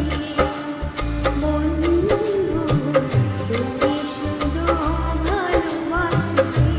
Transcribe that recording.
থাকবে বন্ধু তুমি শুধু ভালোবাসবে